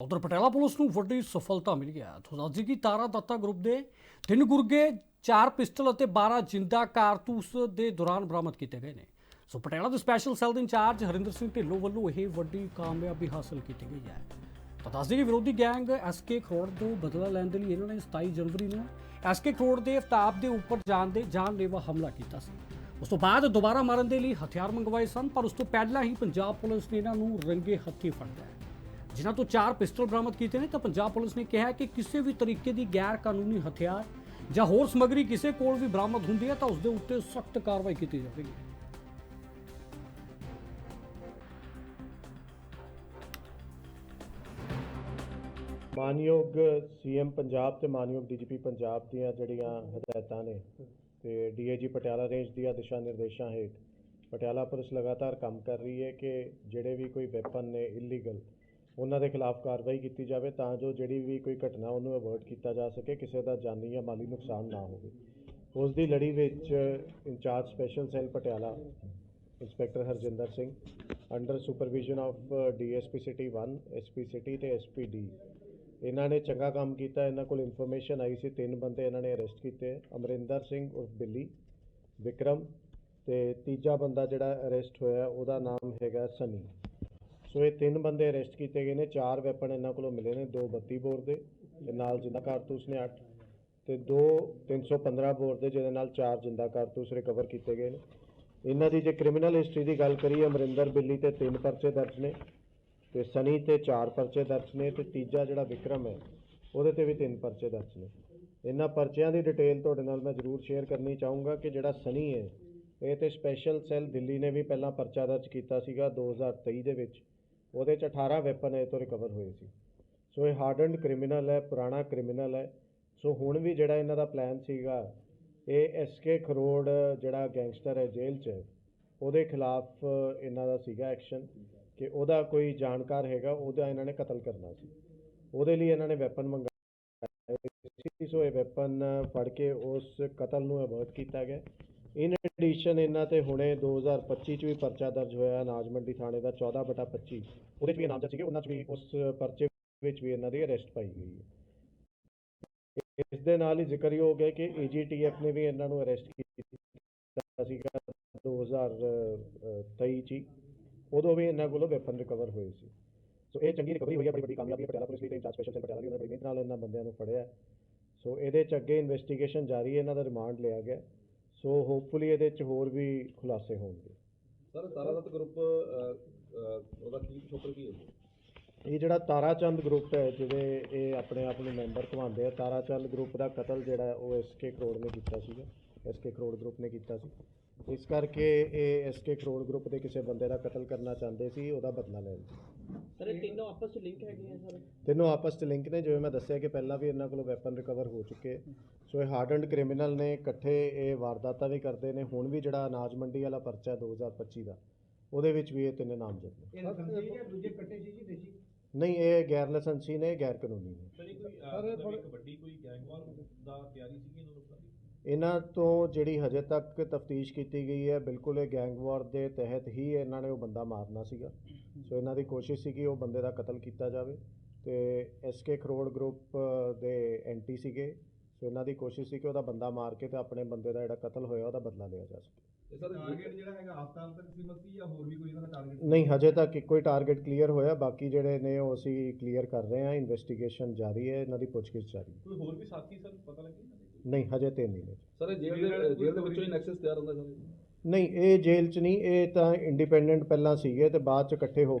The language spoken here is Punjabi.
ਉਧਰ ਪਟਿਆਲਾ ਪੁਲਿਸ ਨੂੰ ਵੱਡੀ ਸਫਲਤਾ ਮਿਲੀ ਹੈ। ਤੁਹਾਨੂੰ ਦੱਸ ਕਿ ਤਾਰਾ ਦੱਤਾ ਗਰੁੱਪ ਦੇ ਤਿੰਨ ਗੁਰਗੇ, ਚਾਰ ਪਿਸਟਲ ਅਤੇ 12 ਜਿੰਦਾ ਕਾਰਤੂਸ ਦੇ ਦੌਰਾਨ ਬਰਾਮਦ ਕੀਤੇ ਗਏ ਨੇ। ਸੋ ਪਟਿਆਲਾ ਦੇ ਸਪੈਸ਼ਲ ਸੈੱਲ ਦੇ ਇੰਚਾਰਜ ਹਰਿੰਦਰ ਸਿੰਘ ਢਿੱਲੋਂ ਵੱਲੋਂ ਇਹ ਵੱਡੀ ਕਾਮਯਾਬੀ ਹਾਸਲ ਕੀਤੀ ਗਈ ਹੈ। ਤਾਂ ਦੱਸ ਦਈਏ ਕਿ ਵਿਰੋਧੀ ਗੈਂਗ ਐਸਕੇ ਖਰੋੜ ਤੋਂ ਬਦਲਾ ਲੈਣ ਦੇ ਲਈ ਇਹਨਾਂ ਨੇ 27 ਜਨਵਰੀ ਨੂੰ ਐਸਕੇ ਖਰੋੜ ਦੇ ਅਫਤਾਬ ਦੇ ਉੱਪਰ ਜਾਣ ਦੇ ਜਾਨਲੇਵਾ ਹਮਲਾ ਕੀਤਾ ਸੀ। ਉਸ ਤੋਂ ਬਾਅਦ ਦੁਬਾਰਾ ਮਾਰਨ ਦੇ ਲਈ ਹਥਿਆਰ ਮੰਗਵਾਏ ਸਨ, ਪਰ ਉਸ ਤੋਂ ਪਹਿਲਾਂ ਹੀ ਪੰਜਾਬ ਪੁਲਿਸ ਨੇ ਇਹਨਾਂ ਨੂੰ ਰੰਗੇ ਹੱਥੀ ਫੜ ਲਿਆ ਜਿਨ੍ਹਾਂ ਤੋਂ ਚਾਰ ਪਿਸਟਲ ਬਰਾਮਦ ਕੀਤੇ ਨੇ, ਤਾਂ ਪੰਜਾਬ ਪੁਲਿਸ ਨੇ ਕਿਹਾ ਕਿ ਕਿਸੇ ਵੀ ਤਰੀਕੇ ਦੀ ਗੈਰ ਕਾਨੂੰਨੀ ਹਥਿਆਰ ਜਾਂ ਹੋਰ ਸਮੱਗਰੀ ਕਿਸੇ ਕੋਲ ਵੀ ਬਰਾਮਦ ਹੁੰਦੀ ਹੈ, ਤਾਂ ਉਸ ਦੇ ਉੱਤੇ ਸਖਤ ਕਾਰਵਾਈ ਕੀਤੀ ਜਾਵੇਗੀ। ਮਾਨਯੋਗ ਸੀਐਮ ਪੰਜਾਬ ਤੇ ਮਾਨਯੋਗ ਡੀਜੀਪੀ ਪੰਜਾਬ ਦੀਆਂ ਜਿਹੜੀਆਂ ਹਦਾਇਤਾਂ ਨੇ, ਤੇ ਡੀਏਜੀ ਪਟਿਆਲਾ ਰੇਂਜ ਦੀਆਂ ਦਿਸ਼ਾ ਨਿਰਦੇਸ਼ਾਂ ਹੇਠ, ਪਟਿਆਲਾ ਪੁਲਿਸ ਲਗਾਤਾਰ ਕੰਮ ਕਰ ਰਹੀ ਹੈ ਕਿ ਜਿਹੜੇ ਵੀ ਕੋਈ ਵੈਪਨ ਨੇ ਇਲੀਗਲ ਉਹਨਾਂ ਦੇ ਖਿਲਾਫ ਕਾਰਵਾਈ ਕੀਤੀ ਜਾਵੇ ਤਾਂ ਜੋ ਜਿਹੜੀ ਵੀ ਕੋਈ ਘਟਨਾ ਉਹਨੂੰ ਅਵੋਇਡ ਕੀਤਾ ਜਾ ਸਕੇ, ਕਿਸੇ ਦਾ ਜਾਨੀ ਜਾਂ ਮਾਲੀ ਨੁਕਸਾਨ ਨਾ ਹੋਵੇ। ਉਸ ਦੀ ਲੜੀ ਵਿੱਚ incharge special cell Patiala inspector Harjinder Singh, under supervision of DSP city 1 SP city ਤੇ ਐਸਪੀਡੀ ਇਹਨਾਂ ਨੇ ਚੰਗਾ ਕੰਮ ਕੀਤਾ, ਇਹਨਾਂ ਕੋਲ ਇਨਫੋਰਮੇਸ਼ਨ ਆਈ ਸੀ, ਤਿੰਨ ਬੰਦੇ ਇਹਨਾਂ ਨੇ ਅਰੈਸਟ ਕੀਤੇ, ਅਮਰਿੰਦਰ ਸਿੰਘ ਉਰਫ ਬਿੱਲੀ, ਵਿਕਰਮ ਤੇ ਤੀਜਾ ਬੰਦਾ ਜਿਹੜਾ ਅਰੈਸਟ ਹੋਇਆ ਉਹਦਾ ਨਾਮ ਹੈਗਾ ਸਨੀ। ਸੋ ਇਹ ਤਿੰਨ ਬੰਦੇ ਅਰੈਸਟ ਕੀਤੇ ਗਏ ਨੇ, ਚਾਰ ਵੈਪਨ ਇਹਨਾਂ ਕੋਲੋਂ ਮਿਲੇ ਨੇ, ਦੋ 32 ਬੋਰ ਦੇ ਤੇ ਨਾਲ ਜਿੰਦਾ ਕਾਰਤੂਸ ਨੇ 8 ਤੇ ਦੋ 315 ਬੋਰ ਦੇ, ਜਿਹਦੇ ਨਾਲ ਚਾਰ ਜਿੰਦਾ ਕਾਰਤੂਸ ਰਿਕਵਰ ਕੀਤੇ ਗਏ ਨੇ। ਇਹਨਾਂ ਦੀ ਜੇ ਕ੍ਰਿਮੀਨਲ ਹਿਸਟਰੀ ਦੀ ਗੱਲ ਕਰੀਏ, ਅਮਰਿੰਦਰ ਬਿੱਲੀ ਤੇ ਤਿੰਨ ਪਰਚੇ ਦਰਜ ਨੇ ਤੇ ਸਨੀ ਤੇ ਚਾਰ ਪਰਚੇ ਦਰਜ ਨੇ ਤੇ ਤੀਜਾ ਜਿਹੜਾ ਵਿਕਰਮ ਹੈ, ਉਹਦੇ ਤੇ ਵੀ ਤਿੰਨ ਪਰਚੇ ਦਰਜ ਨੇ। ਇਹਨਾਂ ਪਰਚਿਆਂ ਦੀ ਡਿਟੇਲ ਤੁਹਾਡੇ ਨਾਲ ਮੈਂ ਜ਼ਰੂਰ ਸ਼ੇਅਰ ਕਰਨੀ ਚਾਹੂੰਗਾ ਕਿ ਜਿਹੜਾ ਸਨੀ ਹੈ, ਇਹ ਤੇ ਸਪੈਸ਼ਲ ਸੈੱਲ ਦਿੱਲੀ ਨੇ ਵੀ ਪਹਿਲਾਂ ਪਰਚਾ ਦਰਜ ਕੀਤਾ ਸੀਗਾ 2023 ਦੇ ਵਿੱਚ। ਉਹਦੇ ਚ 18 ਵੈਪਨ ਇਹ ਤੋਂ ਰਿਕਵਰ ਹੋਏ ਸੀ। ਸੋ ਇਹ ਹਾਰਡਨਡ ਕ੍ਰਿਮੀਨਲ ਹੈ, ਪੁਰਾਣਾ ਕ੍ਰਿਮੀਨਲ ਹੈ। ਸੋ ਹੁਣ ਵੀ ਜਿਹੜਾ ਇਹਨਾਂ ਦਾ ਪਲਾਨ ਸੀਗਾ, ਇਹ ਐਸਕੇ ਖਰੋੜ ਜਿਹੜਾ ਗੈਂਗਸਟਰ ਹੈ ਜੇਲ੍ਹ 'ਚ, ਉਹਦੇ ਖਿਲਾਫ ਇਹਨਾਂ ਦਾ ਸੀਗਾ ਐਕਸ਼ਨ ਕਿ ਉਹਦਾ ਕੋਈ ਜਾਣਕਾਰ ਹੈਗਾ, ਉਹਦਾ ਇਹਨਾਂ ਨੇ ਕਤਲ ਕਰਨਾ ਸੀ। ਉਹਦੇ ਲਈ ਇਹਨਾਂ ਨੇ ਵੈਪਨ ਮੰਗਾਏ ਸੀ। ਸੋ ਇਹ ਵੈਪਨ ਫੜ ਕੇ ਉਸ ਕਤਲ ਨੂੰ ਅਵੋਇਡ ਕੀਤਾ ਗਿਆ। ਇਨ ਐਡੀਸ਼ਨ ਇਹਨਾਂ ਤੇ ਹੁਣੇ 2025 ਚ ਵੀ ਪਰਚਾ ਦਰਜ ਹੋਇਆ ਅਨਾਜ ਮੰਡੀ ਥਾਣੇ ਦਾ 14 ਬਟਾ 25 ਉਹਦੇ ਚ ਵੀ ਨਾਮਜ਼ਦ ਸੀਗੇ, ਉਹਨਾਂ ਚ ਵੀ ਉਸ ਪਰਚੇ ਵਿੱਚ ਵੀ ਇਹਨਾਂ ਦੀ ਅਰੈਸਟ ਪਾਈ ਗਈ ਹੈ। ਇਸ ਦੇ ਨਾਲ ਹੀ ਜ਼ਿਕਰਯੋਗ ਹੈ ਕਿ ਏਜੀਟੀਐਫ ਨੇ ਵੀ ਇਹਨਾਂ ਨੂੰ ਅਰੈਸਟ ਕੀਤਾ ਸੀਗਾ 2023 ਚ ਹੀ। ਉਦੋਂ ਵੀ ਇਹਨਾਂ ਕੋਲੋਂ ਵੈਪਨ ਰਿਕਵਰ ਹੋਏ ਸੀ। ਸੋ ਇਹ ਚੰਗੀ ਰਿਕਵਰੀ ਹੋਈ ਹੈ, ਬੜੀ ਵੱਡੀ ਕਾਮਯਾਬੀ ਪਟਿਆਲਾ ਪੁਲਿਸ ਲਈ ਤੇ ਇੰਚਾਰਜ ਸਪੈਸ਼ਲ ਸੈੱਲ ਪਟਿਆਲਾ ਲਈ ਉਹਨਾਂ ਬੜੀ ਮਿਹਨਤ ਨਾਲ ਇਹਨਾਂ ਬੰਦਿਆਂ ਨੂੰ ਫੜਿਆ ਸੋ ਇਹਦੇ ਚ ਅੱਗੇ ਇਨਵੈਸਟੀਗੇਸ਼ਨ ਜਾਰੀ ਹੈ, ਇਹਨਾਂ ਦਾ ਰਿਮਾਂਡ ਲਿਆ ਗਿਆ ਸੋ ਹੋਪਫੁਲੀ ਇਹਦੇ ਚ ਹੋਰ ਵੀ ਖੁਲਾਸੇ ਹੋਣਗੇ। ਸਰ ਤਾਰਾਦਤ ਗਰੁੱਪ ਉਹਦਾ ਕੀ ਪਿਛੋਕੜ ਕੀ ਹੈ? ਇਹ ਜਿਹੜਾ ਤਾਰਾਚੰਦ ਗਰੁੱਪ ਹੈ ਜਿਹਦੇ ਇਹ ਆਪਣੇ ਆਪ ਨੂੰ ਮੈਂਬਰ ਕਹਾਉਂਦੇ ਆ ਤਾਰਾਚੰਦ ਗਰੁੱਪ ਦਾ ਕਤਲ ਜਿਹੜਾ ਉਹ ਐਸਕੇ ਕਰੋੜ ਨੇ ਕੀਤਾ ਸੀਗਾ। ਐਸਕੇ ਕਰੋੜ ਗਰੁੱਪ ਨੇ ਕੀਤਾ ਸੀ। ਇਸ ਕਰਕੇ ਇਹ ਐਸਕੇ ਕਰੋੜ ਗਰੁੱਪ ਦੇ ਕਿਸੇ ਬੰਦੇ ਦਾ ਕਤਲ ਕਰਨਾ ਚਾਹੁੰਦੇ ਸੀ ਉਹਦਾ ਬਦਲਾ ਲੈਣ ਲਈ ਸਰ ਇਹ ਤਿੰਨੋਂ ਆਪਸ ਵਿੱਚ ਲਿੰਕ ਹੈਗੇ ਆ ਸਰ? ਤਿੰਨੋਂ ਆਪਸ 'ਚ ਲਿੰਕ ਨੇ ਜਿਵੇਂ ਮੈਂ ਦੱਸਿਆ ਕਿ ਪਹਿਲਾਂ ਵੀ ਇਹਨਾਂ ਕੋਲੋਂ ਵੈਪਨ ਰਿਕਵਰ ਹੋ ਚੁੱਕੇ। ਸੋ ਇਹ ਹਾਰਡਨਡ ਕ੍ਰਿਮੀਨਲ ਨੇ ਇਕੱਠੇ ਇਹ ਵਾਰਦਾਤਾਂ ਵੀ ਕਰਦੇ ਨੇ। ਹੁਣ ਵੀ ਜਿਹੜਾ ਅਨਾਜ ਮੰਡੀ ਵਾਲਾ ਪਰਚਾ 2025 ਦਾ ਉਹਦੇ ਵਿੱਚ ਵੀ ਇਹ ਤਿੰਨੇ ਨਾਮਜ਼ਦ ਨੇ। ਇਹ ਲਾਇਸੈਂਸੀ ਜਾਂ ਦੂਜੇ ਕੱਟੇ ਸੀ ਜੀ ਦੇਸੀ? ਨਹੀਂ ਇਹ ਗੈਰ ਲਾਇਸੈਂਸੀ ਨੇ ਗੈਰ ਕਾਨੂੰਨੀ ਨੇ। ਸਰ ਇਹ ਕੋਈ ਵੱਡੀ ਕੋਈ ਗੈਂਗਵਾਰ ਦਾ ਤਿਆਰੀ ਸੀਗੀ ਇਹਨਾਂ ਲੋਕਾਂ ਦੀ? ਇਹਨਾਂ ਤੋਂ ਜਿਹੜੀ ਹਜੇ ਤੱਕ ਤਫਤੀਸ਼ ਕੀਤੀ ਗਈ ਹੈ ਬਿਲਕੁਲ ਇਹ ਗੈਂਗ ਵਾਰ ਦੇ ਤਹਿਤ ਹੀ ਇਹਨਾਂ ਨੇ ਉਹ ਬੰਦਾ ਮਾਰਨਾ ਸੀਗਾ। ਸੋ ਇਹਨਾਂ ਦੀ ਕੋਸ਼ਿਸ਼ ਸੀ ਕਿ ਉਹ ਬੰਦੇ ਦਾ ਕਤਲ ਕੀਤਾ ਜਾਵੇ ਤੇ ਐਸਕੇ ਖਰੋੜ ਗਰੁੱਪ ਦੇ ਐਂਟੀ ਸੀਗੇ। ਸੋ ਇਹਨਾਂ ਦੀ ਕੋਸ਼ਿਸ਼ ਸੀ ਕਿ ਉਹਦਾ ਬੰਦਾ ਮਾਰ ਕੇ ਤੇ ਆਪਣੇ ਬੰਦੇ ਦਾ ਜਿਹੜਾ ਕਤਲ ਹੋਇਆ ਉਹਦਾ ਬਦਲਾ ਲਿਆ ਜਾ ਸਕੇ। ਤੇ ਸਰ ਟਾਰਗੇਟ ਜਿਹੜਾ ਹੈਗਾ ਆਫਤਾਬ ਤੱਕ ਸੀਮਤ ਸੀ ਜਾਂ ਹੋਰ ਵੀ ਕੋਈ ਇਹਨਾਂ ਦਾ ਟਾਰਗੇਟ ਨਹੀਂ ਹਜੇ ਤੱਕ ਇੱਕੋ ਹੀ ਟਾਰਗੇਟ ਕਲੀਅਰ ਹੋਇਆ। ਬਾਕੀ ਜਿਹੜੇ ਨੇ ਉਹ ਅਸੀਂ ਕਲੀਅਰ ਕਰ ਰਹੇ ਹਾਂ। ਇਨਵੈਸਟੀਗੇਸ਼ਨ ਜਾਰੀ ਹੈ ਇਹਨਾਂ ਦੀ ਪੁੱਛਗਿੱਛ ਜਾਰੀ। ਕੋਈ ਹੋਰ ਵੀ ਸਾਥੀ ਸਰ ਪਤਾ ਲੱਗੇ? ਨਹੀਂ ਹਜੇ ਤਿੰਨ ਹੀ ਨੇ। ਸਰ ਜੇਲ੍ਹ ਦੇ ਜੇਲ੍ਹ ਦੇ ਵਿੱਚੋਂ ਹੀ ਨੈਕਸਸ ਤਿਆਰ ਹੁੰਦਾ ਸਰ ਨਹੀਂ ਇਹ ਜੇਲ੍ਹ 'ਚ ਨਹੀਂ ਇਹ ਤਾਂ ਇੰਡੀਪੈਂਡੈਂਟ ਪਹਿਲਾਂ ਸੀਗੇ ਤੇ ਬਾਅਦ 'ਚ ਇਕੱਠੇ ਹੋ ਕੇ